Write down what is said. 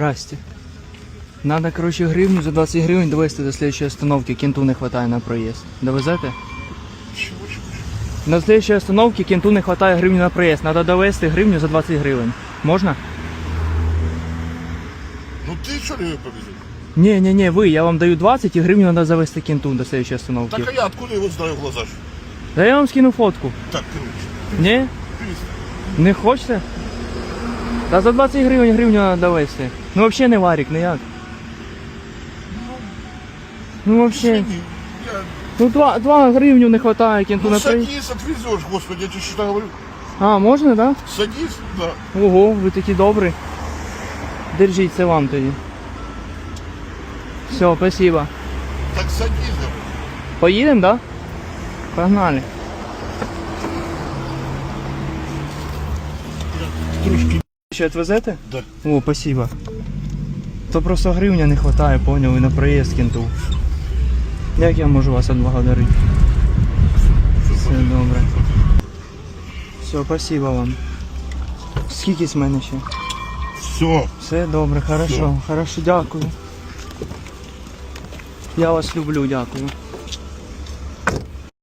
Здрасте. Надо, короче, гривню за 20 гривень довести до следующей остановки. Кенту не хватає на проїзд. Довезете? На следующей остановке кенту не хватає гривню на проїзд. Надо довести гривню за 20 гривень. Можна? Ну ты что ли ее? Не, не, не, ви, я вам даю 20 і гривню надо завести кенту до следующей остановки. Так а я откуда его знаю в глаза? ж? Да я вам скину фотку. Так, короче. Ні? Не хочете? Та за 20 гривень гривню треба довести. Ну взагалі не варік, ніяк. Ну взагалі. Ну 2, 2 гривню не вистачає кенту Ну на проїзд. садись, отвезешь, господи, я тебе что говорю. А, можна, так? Садись, да. Да? Ого, ви такі добрі. Держіть, це вам тоді. Все, спасибо. Так садись, говорю. Поїдемо, да? Погнали. Трошки. Ще відвезете? Да. О, спасибо. То просто гривня не вистачає, поняв, і на проїзд кенту. Як я можу вас відблагодарити? Все добре. Все, спасибо вам. Скільки з мене ще? Все. Все добре, хорошо, хорошо, дякую. Я вас люблю, дякую.